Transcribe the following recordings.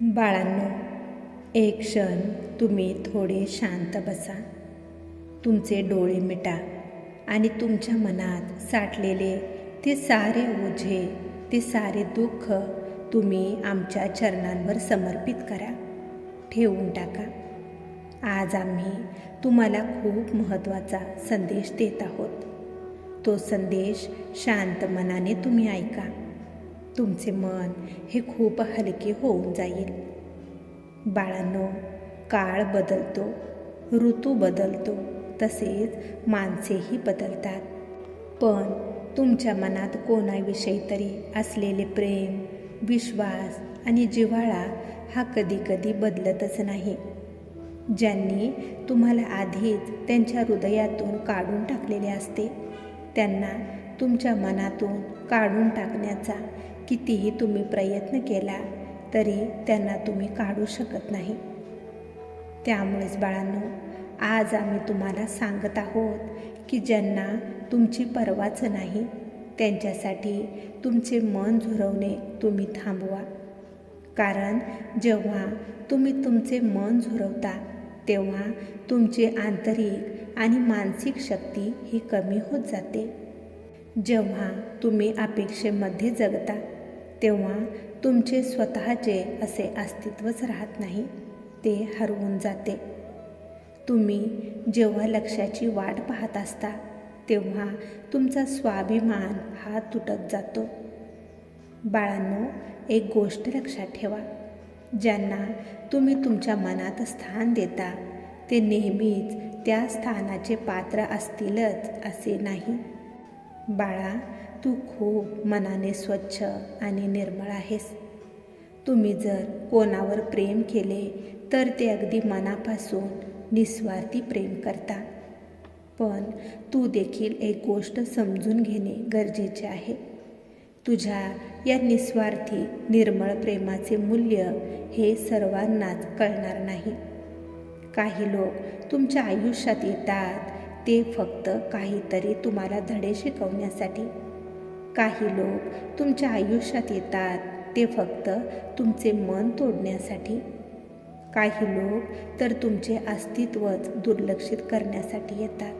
बाळांनो एक क्षण तुम्ही थोडे शांत बसा. तुमचे डोळे मिटा आणि तुमच्या मनात साठलेले ते सारे ओझे ते सारे दुःख तुम्ही आमच्या चरणांवर समर्पित करा. ठेवून टाका. आज आम्ही तुम्हाला खूप महत्त्वाचा संदेश देत आहोत. तो संदेश शांत मनाने तुम्ही ऐका. तुमचे मन हे खूप हलके होऊन जाईल. बाळांनो काळ बदलतो ऋतू बदलतो तसेच माणसेही बदलतात. पण तुमच्या मनात कोणाविषयी तरी असलेले प्रेम विश्वास आणि जिव्हाळा हा कधीकधी बदलतच नाही. ज्यांनी तुम्हाला आधीच त्यांच्या हृदयातून काढून टाकलेले असते त्यांना तुमच्या मनातून काढून टाकण्याचा कितीही तुम्ही प्रयत्न केला तरी त्यांना तुम्ही काढू शकत नाही. त्यामुळेच बाळांनो आज आम्ही तुम्हाला सांगत आहोत की ज्यांना तुमची परवाच नाही त्यांच्यासाठी तुमचे मन झुरवणे तुम्ही थांबवा. कारण जेव्हा तुम्ही तुमचे मन झुरवता तेव्हा तुमची आंतरिक आणि मानसिक शक्ती ही कमी होत जाते. जेव्हा तुम्ही अपेक्षेमध्ये जगता तेव्हा तुमचे स्वतःचे असे अस्तित्वच राहत नाही ते हरवून जाते. तुम्ही जेव्हा लक्ष्याची वाट पाहत असता तेव्हा तुमचा स्वाभिमान हा तुटत जातो. बाळांनो एक गोष्ट लक्षात ठेवा. ज्यांना तुम्ही तुमच्या मनात स्थान देता ते नेहमीच त्या स्थानाचे पात्र असतीलच असे नाही. बाळा तू खूप मनाने स्वच्छ आणि निर्मळ आहेस. तुम्ही जर कोणावर प्रेम केले तर ते अगदी मनापासून निस्वार्थी प्रेम करता. पण तू देखील एक गोष्ट समजून घेणे गरजेचे आहे. तुझ्या या निस्वार्थी निर्मळ प्रेमाचे मूल्य हे सर्वांनाच कळणार नाही. काही लोक तुमच्या आयुष्यात येतात ते फक्त काहीतरी तुम्हाला धडे शिकवण्यासाठी. काही लोक तुमच्या आयुष्यात येतात ते फक्त तुमचे मन तोडण्यासाठी. काही लोक तर तुमचे अस्तित्वच दुर्लक्षित करण्यासाठी येतात.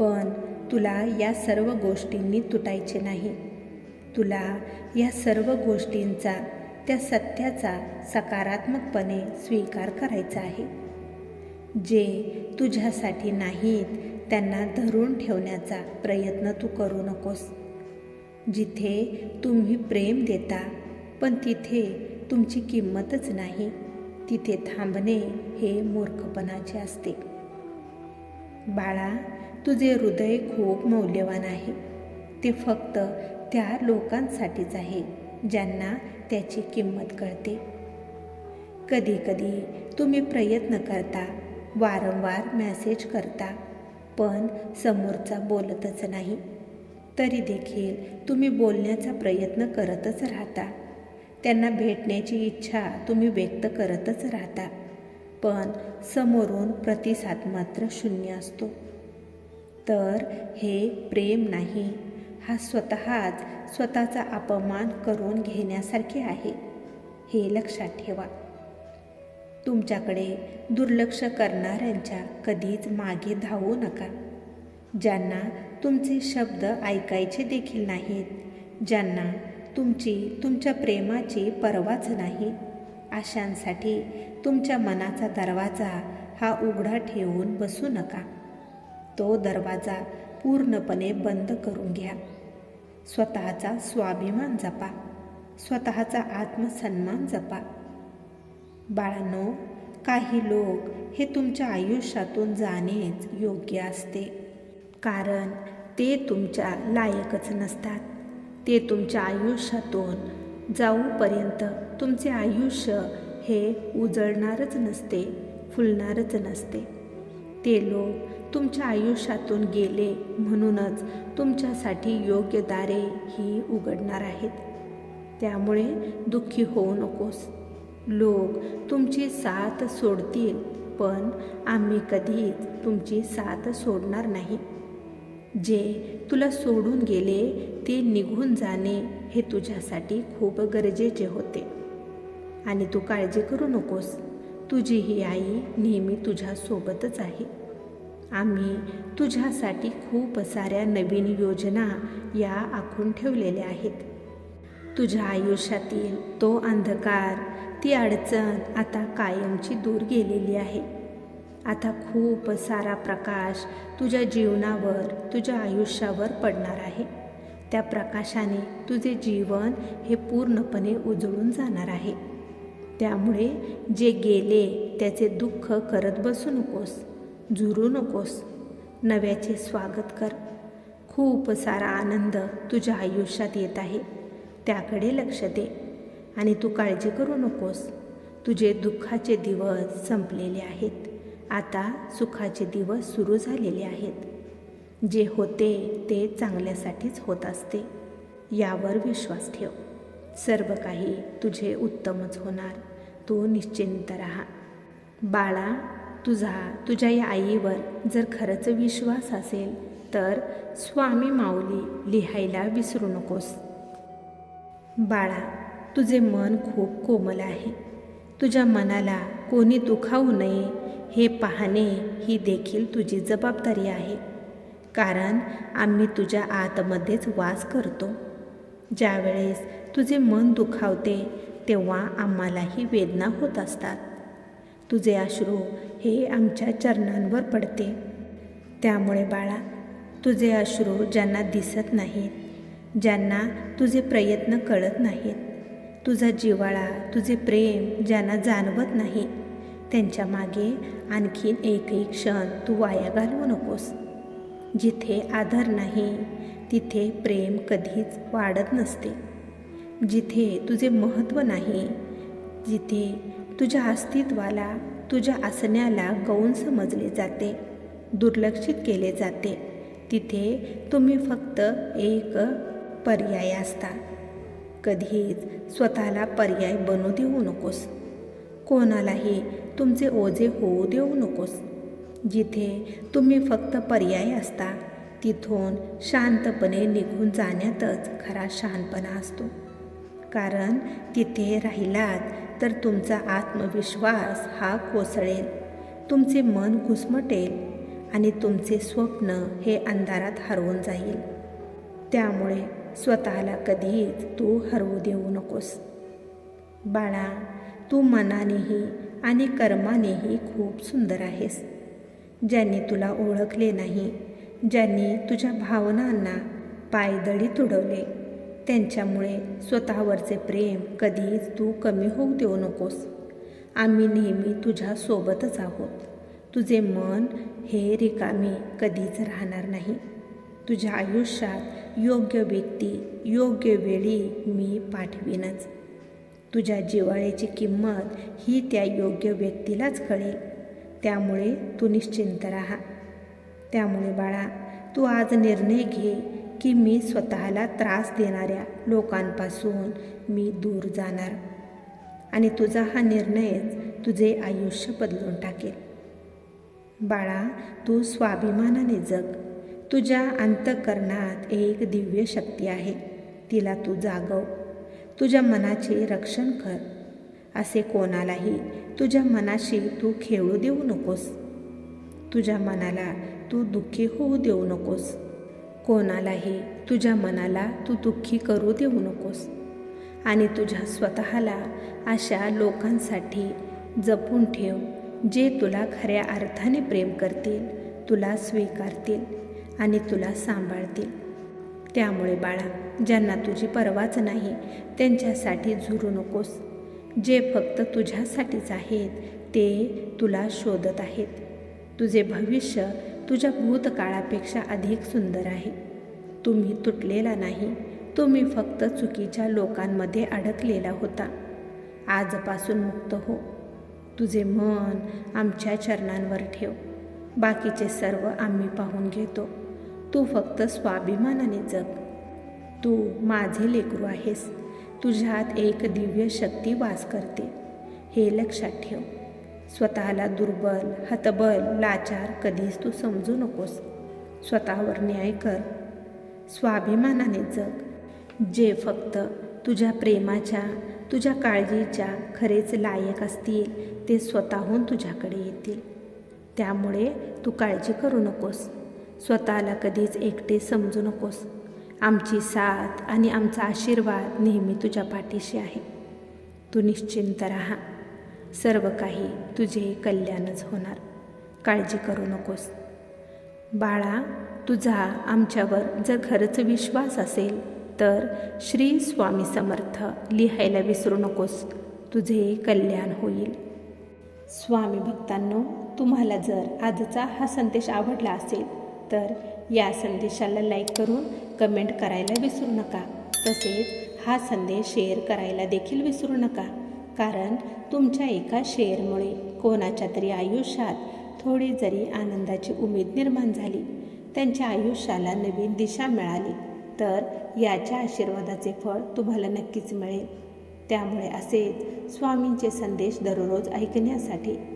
पण तुला या सर्व गोष्टींनी तुटायचे नाही. तुला या सर्व गोष्टींचा त्या सत्याचा सकारात्मकपणे स्वीकार करायचा आहे. जे तुझ्यासाठी नाहीत त्यांना धरून ठेवण्याचा प्रयत्न तू करू नकोस. जिथे तुम्ही प्रेम देता पण तिथे तुमची किंमतच नाही. तिथे थांबणे हे मूर्खपणाचे असते. बाळा तुझे हृदय खूप मौल्यवान आहे. ते फक्त त्या लोकांसाठीच आहे ज्यांना त्याची किंमत कळते. कधीकधी तुम्ही प्रयत्न करता वारंवार मेसेज करता पण समोरचा बोलतच नाही. तरी देखील तुम्ही बोलण्याचा प्रयत्न करतच राहता. त्यांना भेटण्याची इच्छा तुम्ही व्यक्त करतच राहता. पण समोरून प्रतिसाद मात्र शून्य असतो. तर हे प्रेम नाही. हा स्वतःच स्वतःचा अपमान करून घेण्यासारखे आहे. हे लक्षात ठेवा. तुमच्याकडे दुर्लक्ष करणाऱ्यांच्या कधीच मागे धावू नका. ज्यांना तुमचे शब्द ऐकायचे देखील नाहीत ज्यांना तुमची तुमच्या प्रेमाची पर्वाच नाही. अशांसाठी तुमच्या मनाचा दरवाजा हा उघडा ठेवून बसू नका. तो दरवाजा पूर्णपणे बंद करून घ्या. स्वतःचा स्वाभिमान जपा. स्वतःचा आत्मसन्मान जपा. बाळांनो काही लोक हे तुमच्या आयुष्यातून जाणेच योग्य असते. कारण ते तुमच्या लायकच नसतात. ते तुमच्या आयुष्यातून जाऊपर्यंत तुमचे आयुष्य हे उजळणारच नसते फुलणारच नसते. ते लोक तुमच्या आयुष्यातून गेले म्हणूनच तुमच्यासाठी योग्य दारे ही उघडणार आहेत. त्यामुळे दुःखी होऊ नकोस. लोक तुमची साथ सोडतील पण आम्ही कधीच तुमची साथ सोडणार नाही. जे तुला सोडून गेले ते निघून जाणे हे तुझ्यासाठी खूप गरजेचे होते. आणि तू काळजी करू नकोस. तुझी ही आई नेहमी तुझ्यासोबतच आहे. आम्ही तुझ्यासाठी खूप साऱ्या नवीन योजना या आखून ठेवलेल्या आहेत. तुझ्या आयुष्यातील तो अंधकार ती अडचण आता कायमची दूर गेलेली आहे. आता खूप सारा प्रकाश तुझ्या जीवनावर तुझ्या आयुष्यावर पडणार आहे. त्या प्रकाशाने तुझे जीवन हे पूर्णपणे उजळून जाणार आहे. त्यामुळे जे गेले त्याचे दुःख करत बसू नकोस झुरू नकोस. नव्याचे स्वागत कर. खूप सारा आनंद तुझ्या आयुष्यात येत आहे. त्याकडे लक्ष दे आणि तू काळजी करू नकोस. तुझे दुःखाचे दिवस संपलेले आहेत. आता सुखाचे दिवस सुरू झालेले आहेत. जे होते ते चांगल्यासाठीच होत असते. यावर विश्वास ठेव. सर्व काही तुझे उत्तमच होणार. तू निश्चिंत राहा. बाळा तुझा तुझ्या या आईवर जर खरंच विश्वास असेल तर स्वामी माऊली लिहायला विसरू नकोस. बाळा तुझे मन खूप कोमल आहे. तुझ्या मनाला कोणी दुखावू नये हे पाहणे ही देखील तुझी जबाबदारी आहे. कारण आम्ही तुझ्या आतमध्येच वास करतो. ज्यावेळेस तुझे मन दुखावते तेव्हा आम्हालाही वेदना होत असतात. तुझे अश्रू हे आमच्या चरणांवर पडते. त्यामुळे बाळा तुझे अश्रू ज्यांना दिसत नाहीत ज्यांना तुझे प्रयत्न कळत नाहीत तुझा जिवाळा तुझे प्रेम ज्यांना जाणवत नाही त्यांच्या मागे आणखीन एकही क्षण तू वाया घालवू नकोस. जिथे आधार नाही तिथे प्रेम कधीच वाढत नसते. जिथे तुझे महत्त्व नाही जिथे तुझ्या अस्तित्वाला तुझ्या असण्याला गौण समजले जाते दुर्लक्षित केले जाते तिथे तुम्ही फक्त एक पर्याय असता. कधीच स्वतःला पर्याय बनू देऊ नकोस. कोणालाही तुमचे ओझे होऊ देऊ नकोस. जिथे तुम्ही फक्त पर्याय असता तिथून शांतपणे निघून जाण्यातच खरा शहाणपणा असतो. कारण तिथे राहिलात तर तुमचा आत्मविश्वास हा कोसळेल तुमचे मन घुसमटेल आणि तुमचे स्वप्न हे अंधारात हरवून जाईल. त्यामुळे स्वतःला कधीच तू हरवू देऊ नकोस. बाळा तू मनानेही आणि कर्मानेही खूप सुंदर आहेस. ज्यांनी तुला ओळखले नाही ज्यांनी तुझ्या भावनांना पायदळी तुडवले त्यांच्यामुळे स्वतःवरचे प्रेम कधीच तू कमी होऊ देऊ नकोस. आम्ही नेहमी तुझ्यासोबतच आहोत. तुझे मन हे रिकामी कधीच राहणार नाही. तुझ्या आयुष्यात योग्य व्यक्ती योग्य वेळी मी पाठवीनच. तुझ्या जिवाळ्याची किंमत ही त्या योग्य व्यक्तीलाच कळेल. त्यामुळे तू निश्चिंत राहा. त्यामुळे बाळा तू आज निर्णय घे की मी स्वतःला त्रास देणाऱ्या लोकांपासून मी दूर जाणार आणि तुझा हा निर्णयच तुझे आयुष्य बदलून टाकेल. बाळा तू स्वाभिमानाने जग. तुझ्या अंतकरणात एक दिव्य शक्ती आहे. तिला तू जागव. तुझ्या मनाचे रक्षण कर. असे कोणालाही तुझ्या मनाशी तू खेळू देऊ नकोस. तुझ्या मनाला तू दुःखी होऊ देऊ नकोस. कोणालाही तुझ्या मनाला तू दुःखी करू देऊ नकोस. आणि तुझ्या स्वतःला अशा लोकांसाठी जपून ठेव जे तुला खऱ्या अर्थाने प्रेम करतील तुला स्वीकारतील आणि तुला सांभाळतील. त्यामुळे बाळा ज्यांना तुझी परवाच नाही त्यांच्यासाठी झुरू नकोस. जे फक्त तुझ्यासाठीच आहेत ते तुला शोधत आहेत. तुझे भविष्य तुझ्या भूतकाळापेक्षा अधिक सुंदर आहे. तुम्ही तुटलेला नाही तुम्ही फक्त चुकीच्या लोकांमध्ये अडकलेला होता. आजपासून मुक्त हो. तुझे मन आमच्या चरणांवर ठेव. बाकीचे सर्व आम्ही पाहून घेतो. तू फक्त स्वाभिमानाने जग. तू माझे लेकरू आहेस. तुझ्यात एक दिव्य शक्ती वास करते. हे लक्षात ठेव. स्वतःला दुर्बल हतबल लाचार कधीच तू समजू नकोस. स्वतःवर न्याय कर. स्वाभिमानाने जग. जे फक्त तुझ्या प्रेमाच्या तुझ्या काळजीच्या खरेच लायक असतील ते स्वतःहून तुझ्याकडे येतील. त्यामुळे तू काळजी करू नकोस. स्वतःला कधीच एकटे समजू नकोस. आमची साथ आणि आमचा आशीर्वाद नेहमी तुझ्या पाठीशी आहे. तू निश्चिंत राहा. सर्व काही तुझे कल्याणच होणार. काळजी करू नकोस. बाळा तुझा आमच्यावर जर खरंच विश्वास असेल तर श्री स्वामी समर्थ लिहायला विसरू नकोस. तुझे कल्याण होईल. स्वामी भक्तांनो तुम्हाला जर आजचा हा संदेश आवडला असेल तर या संदेशाला लाईक करून कमेंट करायला विसरू नका. तसेच हा संदेश शेअर करायला देखील विसरू नका. कारण तुमच्या एका शेअरमुळे कोणाच्या तरी आयुष्यात थोडी जरी आनंदाची उमेद निर्माण झाली त्यांच्या आयुष्याला नवीन दिशा मिळाली तर याच्या आशीर्वादाचे फळ तुम्हाला नक्कीच मिळेल. त्यामुळे असेच स्वामींचे संदेश दररोज ऐकण्यासाठी